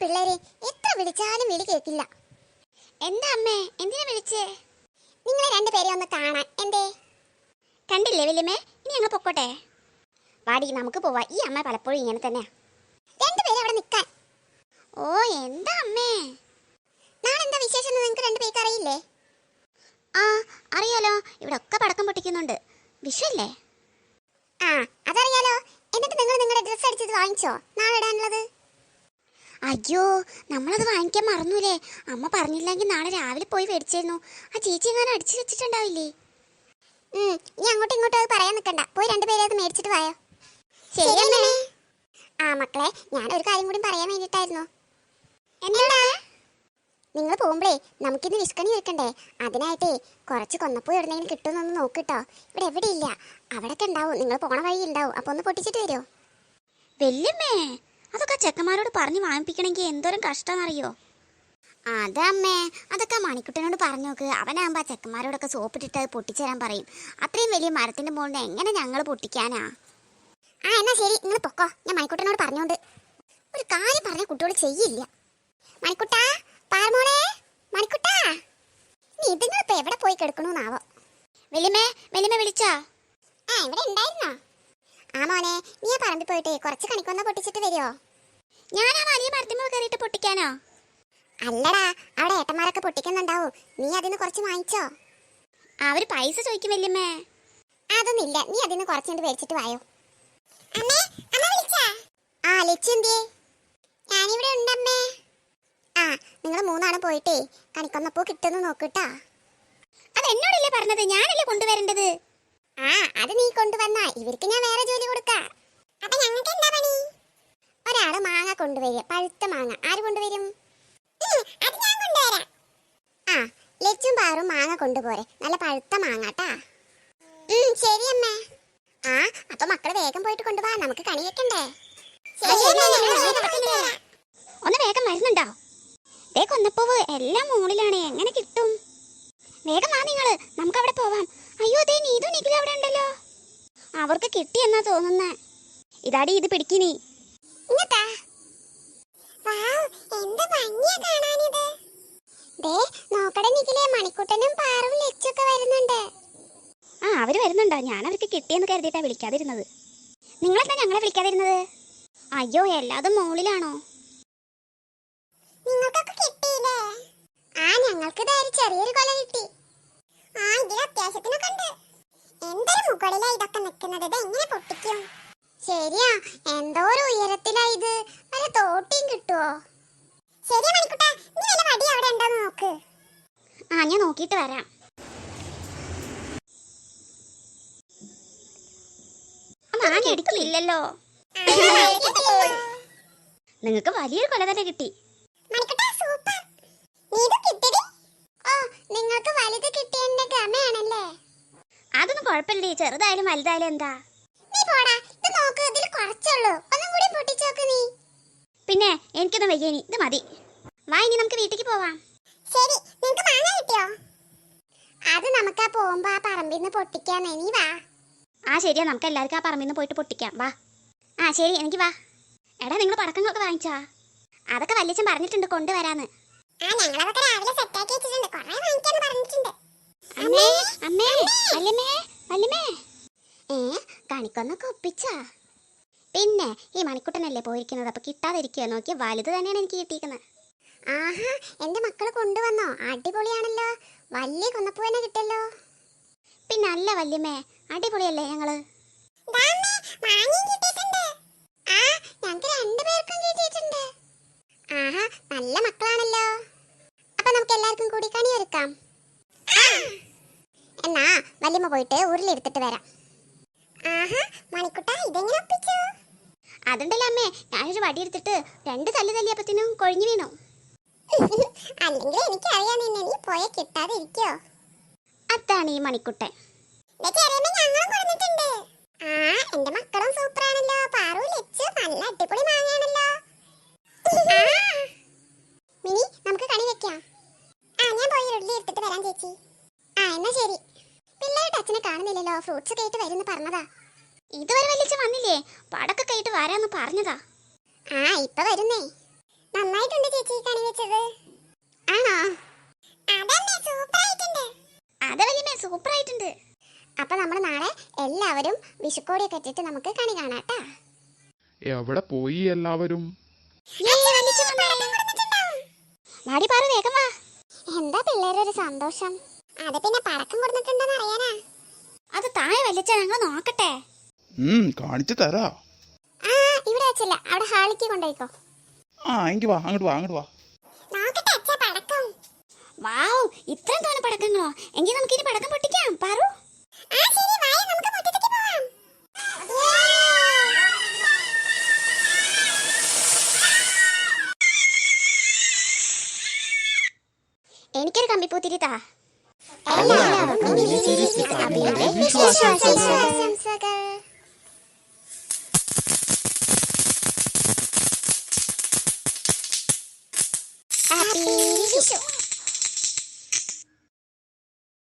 പിള്ളേരെ എത്ര വിളിച്ചാലും വിളി കേൾക്കില്ല. എന്താ അമ്മേ എന്തിനാ വിളിച്ചേ? നിങ്ങളെ രണ്ടുപേരെ ഒന്ന് കാണാൻ എന്തേ? കണ്ടില്ലേ വലിയമ്മേ? ഇനി ഞങ്ങൾ പൊക്കോട്ടെ. വാടി നമുക്ക് പോവാ. ഈ അമ്മ പലപ്പോഴും ഇങ്ങനെ തന്നെയാ. രണ്ടുപേരും അവിടെ നിൽക്കാൻ. ഓ എന്താ അമ്മേ? നാളെ എന്താ വിശേഷം നിങ്ങൾക്ക് രണ്ടുപേർക്ക് അറിയില്ലേ? ആ അറിയാലോ. ഇവിടെ ഒക്കെ പടക്കം പൊട്ടിക്കുന്നുണ്ട്. വിഷുവല്ലേ? ആ അതറിയാലോ. എന്നിട്ട് നിങ്ങൾ നിങ്ങളുടെ ഡ്രസ്സ് അടിച്ചത് വാങ്ങിച്ചോ? നാളെ ഇടാനുള്ളത്? അയ്യോ നമ്മളത് വാങ്ങിക്കാൻ മറന്നൂലേ. അമ്മ പറഞ്ഞില്ലെങ്കിൽ നാളെ രാവിലെ പോയി മേടിച്ചിരുന്നു. ആ ചേച്ചി എങ്ങാനും അടിച്ചു വെച്ചിട്ടുണ്ടാവില്ലേ? ഇനി അങ്ങോട്ടും ഇങ്ങോട്ടും അത് പറയാൻ നിൽക്കണ്ട പോയി രണ്ടുപേരെ അത് മേടിച്ചിട്ട് വായോ. ശരിയല്ലേ ആ മക്കളെ ഞാൻ ഒരു കാര്യം കൂടി പറയാൻ വേണ്ടിയിട്ടായിരുന്നു. എന്താ? നിങ്ങൾ പോകുമ്പോഴേ നമുക്കിന്ന് വിഷ്കണി വെക്കണ്ടേ അതിനായിട്ടേ കുറച്ച് കൊന്നപ്പൂ എവിടെന്നെങ്കിലും കിട്ടുമെന്നൊന്ന് നോക്കിട്ടോ. ഇവിടെ എവിടെയില്ല. അവിടെയൊക്കെ ഉണ്ടാവും. നിങ്ങൾ പോണ വഴി ഉണ്ടാവും അപ്പൊ ഒന്ന് പൊട്ടിച്ചിട്ട് വരുമോ വല്യമ്മേ അതൊക്കെ ചെക്കന്മാരോട് പറഞ്ഞു വാങ്ങിപ്പിക്കണമെങ്കിൽ എന്തോരം കഷ്ടമെന്നറിയോ അതമ്മേ അതൊക്കെ മണിക്കുട്ടനോട് പറഞ്ഞു നോക്ക്. അവനാകുമ്പോൾ ആ ചെക്കന്മാരോടൊക്കെ സോപ്പിട്ടിട്ട് അത് പൊട്ടിച്ചേരാൻ പറയും. അത്രയും വലിയ മരത്തിന്റെ മുകളിൽ എങ്ങനെ ഞങ്ങൾ പൊട്ടിക്കാനാ? ആ എന്നാ ശരി. നിങ്ങൾ പൊക്കോ. ഞാൻ മണിക്കുട്ടനോട് പറഞ്ഞോണ്ട്. ഒരു കാര്യം പറഞ്ഞ കുട്ടിയോട് ചെയ്യില്ല. മണിക്കുട്ടാ പാർമോളെ മണിക്കുട്ടാ. നീ ഇതിങ്ങളിപ്പോ എവിടെ പോയി കിടക്കണോന്നാവോ? വല്യമ്മേ വല്യമ്മ വിളിച്ചാ? ആ ഇവിടെ ഉണ്ടായിരുന്നോ? ആ മോനെ നീ പറമ്പിൽ പോയിട്ട് കുറച്ച് കണിക്കൊന്ന പൊട്ടിച്ചിട്ട് വരുമോ ഞാൻ ആ വലിയ മരത്തിന്മേൽ കയറിയിട്ട് പൊട്ടിക്കാനോ? അല്ലടാ അവിടെ ഏട്ടന്മാരൊക്കെ പൊട്ടിക്കുന്നുണ്ടാവും. നീ അതിന് കുറച്ച് വാങ്ങിച്ചോ? അവർ പൈസ ചോദിക്കും വല്യമ്മേ. അതൊന്നുമില്ല നീ അതിന് കുറച്ചുകൊണ്ട് മേടിച്ചിട്ട് വായോ. അമ്മേ അമ്മ വിളിച്ചാ? ആ എന്തിയേ? ഞാനിവിടെ ഉണ്ടമ്മേ. ആ നിങ്ങൾ മൂന്നാളും പോയിട്ടേ കണിക്കൊന്നപ്പൂ കിട്ടുന്നു നോക്കൂട്ടാ. അത് എന്നോടല്ലേ പറഞ്ഞത്? ഞാനല്ലേ കൊണ്ടുവരേണ്ടത്? ആ അത് നീ കൊണ്ടുവന്നാ. ഇവർക്ക് ഞാൻ വേറെ ജോലി കൊടുക്കാം അപ്പൊ ഞങ്ങൾക്ക് എന്താ പണി ഒരാൾ മാങ്ങ കൊണ്ടുവരിക. പഴുത്ത മാങ്ങ. ആര് കൊണ്ടുവരും? അത് ഞാൻ കൊണ്ടുവരാം. ആ ലച്ചും പാറും മാങ്ങ കൊണ്ടുപോരെ. നല്ല പഴുത്ത മാങ്ങ ട്ടാ ഉം, ശരി അമ്മേ. ആ അപ്പൊ മക്കൾ വേഗം പോയിട്ട് കൊണ്ടുപോവാ നമുക്ക് കണി വെക്കണ്ടേ. ഒന്ന് വേഗം വരുന്നുണ്ടോ? ദേ കൊന്നപ്പൂവ് എല്ലാം മുകളിലാണ് എങ്ങനെ കിട്ടും? വേഗം വാ നിങ്ങൾ. നമുക്ക് അവിടെ പോവാം. അയ്യോ ദേ നീതു നിഖിൽ അവിടെ ഉണ്ടല്ലോ. അവർക്ക് കിട്ടിയെന്നാ തോന്നുന്നേ. ഇതാടി ഇത് പിടിക്കിനി. ഇങ്ങത്താ. ഭംഗിയാ കാണാനിത്. ദേ, നോക്കടെ നിഖിലേ, മണിക്കുട്ടനും പാറും ലച്ചുഒക്കെ വരുന്നുണ്ട്. ആ അവർ വരുന്നുണ്ടോ. ഞാൻ അവർക്ക് കിട്ടിയെന്ന് കരുതിയിട്ടാ വിളിക്കാതിരുന്നത്. നിങ്ങളെന്താ ഞങ്ങളെ വിളിക്കാതിരുന്നത്? അയ്യോ എല്ലാതും മുകളിലാണോ നിങ്ങൾക്കൊക്കെ കിട്ടിയില്ലേ? ആ ഞങ്ങൾക്ക് ചെറിയൊരു കൊല കിട്ടി. ആ ഇതിൽ അത്യാവശ്യത്തിനൊക്കെ ഉണ്ട്. എന്തൊരു മുകളിലാ ഇതൊക്കെ നിൽക്കുന്നത്? ഇത് എങ്ങനെ പൊട്ടിക്കും? ശരിയാ എന്തോ ഒരു ഉയരത്തിലാ ഇത് വല്ല തോട്ടിയും കിട്ടുവോ ശരിയാ മണിക്കുട്ട നീ വല്ല വടി അവിടെ ഉണ്ടോന്ന് നോക്ക് ആ ഞാൻ നോക്കിയിട്ട് വരാം. ില്ലല്ലോ എടുക്കില്ലല്ലോ നിങ്ങൾക്ക് വലിയൊരു കൊല തന്നെ കിട്ടി. നിങ്ങൾക്ക് വലുത് കിട്ടിയതിന്റെ ഗമയാണല്ലേ? അതൊന്നും കുഴപ്പമില്ലേ ചെറുതായാലും വലുതായാലും എന്താ? നീ പോടാ. ഇത് നോക്ക് ഇതിൽ കുറച്ചുള്ളൂ ഒന്നും കൂടി പൊട്ടിച്ചോക്ക് നീ. പിന്നെ എനിക്കൊന്നും വയ്യേനി. ഇത് മതി. വാ ഇനി നമുക്ക് വീട്ടിലേക്ക് പോവാം. ശരി. നിങ്ങൾക്ക് മാങ്ങ കിട്ടിയോ? അത് നമുക്ക് ആ പോകുമ്പോ ആ പറമ്പിൽ നിന്ന് പൊട്ടിക്കാന്നേ. നീ വാ. ആ ശരിയാ. നമുക്ക് എല്ലാവർക്കും ആ പറമ്പിൽ നിന്ന് പോയിട്ട് പൊട്ടിക്കാം. വാ. ആ ശരി. എനിക്ക് വാ. എടാ നിങ്ങൾ പടക്കങ്ങളൊക്കെ വാങ്ങിച്ചാ? അതൊക്കെ വല്യച്ഛൻ പറഞ്ഞിട്ടുണ്ട് കൊണ്ടുവരാന്ന്. ആ ഞങ്ങളതൊക്കെ രാവിലെ സെറ്റാക്കി വെച്ചിട്ടുണ്ട്. കുറേ വാങ്ങിക്കാന്ന് പറഞ്ഞിട്ടുണ്ട്. അമ്മേ അമ്മേ. വല്യമ്മേ വല്യമ്മേ. ഏ കണിക്കൊന്നൊക്കെ ഒപ്പിച്ചാ? പിന്നെ ഈ മണിക്കുട്ടനല്ലേ പോയിരിക്കുന്നത്? അപ്പൊ കിട്ടാതിരിക്കുക നോക്കിയ വലുത് തന്നെയാണ് എനിക്ക് കിട്ടിയിരിക്കുന്നത്. ആഹാ എന്റെ മക്കൾ കൊണ്ടുവന്നോ? അടിപൊളിയാണല്ലോ. വലിയ കൊന്നപ്പൂ തന്നെ കിട്ടല്ലോ പിന്നെ അല്ല വല്യമ്മേ അടിപൊളിയല്ലേ ഞങ്ങൾ? ആഹാ നല്ല മക്കളാണല്ലോ. അപ്പൊ നമുക്ക് എല്ലാവർക്കും കൂടി കണി ഒരുക്കാം. എന്നാ വല്യമ്മ പോയിട്ട് ഉരുളെടുത്തിട്ട് വരാം. ആഹാ മണിക്കുട്ട ഇതെങ്ങനെ ഒപ്പിച്ചു? അതുണ്ടല്ലോ അമ്മേ ഞാനൊരു വടിയെടുത്തിട്ട് രണ്ട് തല്ല് തല്ലിയപ്പത്തിനും കൊഴിഞ്ഞു വീണു. അല്ലെങ്കിൽ എനിക്കറിയാം നിന്നെ. നീ പോയ കിട്ടാതെ ഇരിക്കോ അതാണ് ഈ മണിക്കുട്ടൻ. ആ എന്റെ മക്കളും സൂപ്പറാണല്ലോ. പാറു ലച്ചു നല്ല അടിപൊളി മാങ്ങയാണല്ലോ. മിനി നമുക്ക് കണി വെക്കാം. ആ ഞാൻ പോയി ഉരുളി എടുത്തിട്ട് വരാം ചേച്ചി. ആ എന്നാ ശരി. പിള്ളേരുടെ അച്ഛനെ കാണുന്നില്ലല്ലോ. ഫ്രൂട്ട്സ് കേട്ട് വരുമെന്ന് പറഞ്ഞതാ. ഇതുവരെ വല്യച്ഛൻ വന്നില്ലേ? പടക്കൊക്കെ ആയിട്ട് വരാന്ന് പറഞ്ഞതാ. ആ ഇപ്പൊ വരുന്നേ. നന്നായിട്ടുണ്ട് ചേച്ചി കണി വെച്ചത്. ആണോ? അതന്നെ സൂപ്പർ ആയിട്ടുണ്ട് അതെ വലിയമേ അപ്പൊ നമ്മൾ നാളെ എല്ലാവരും വിഷുക്കോടിയൊക്കെ ഇട്ടിട്ട് നമുക്ക് കണി കാണാട്ടാ എവിടെ പോയി എല്ലാവരും? വാടി പാറു വേഗം വാ. എന്താ പിള്ളേരൊരു സന്തോഷം? അത് പിന്നെ പടക്കം കൊടുത്തിട്ടുണ്ടെന്ന് അറിയാനാ. അത് താഴെ വലിച്ച ഞങ്ങൾ നോക്കട്ടെ. കാണിച്ചു തരാ. ആ ഇവിടെ വെച്ചില്ല. അവിടെ ഹാളിക്ക് കൊണ്ടുപോയിക്കോ. ആ എങ്കി വാ അങ്ങോട്ട് വാ അങ്ങോട്ട് വാ. നോക്കട്ടെ അച്ഛാ പടക്കം. വാവ് ഇത്രയും തോന്നെ പടക്കങ്ങളോ. എങ്കിൽ നമുക്ക് ഇനി പടക്കം പൊട്ടിക്കാം. പറു. ആ ശരി വായ നമുക്ക് മുറ്റത്തേക്ക് പോവാം. എനിക്കൊരു കമ്പിപ്പൂത്തിരി. താ എല്ലാവർക്കും അഭിയുടെ shoot.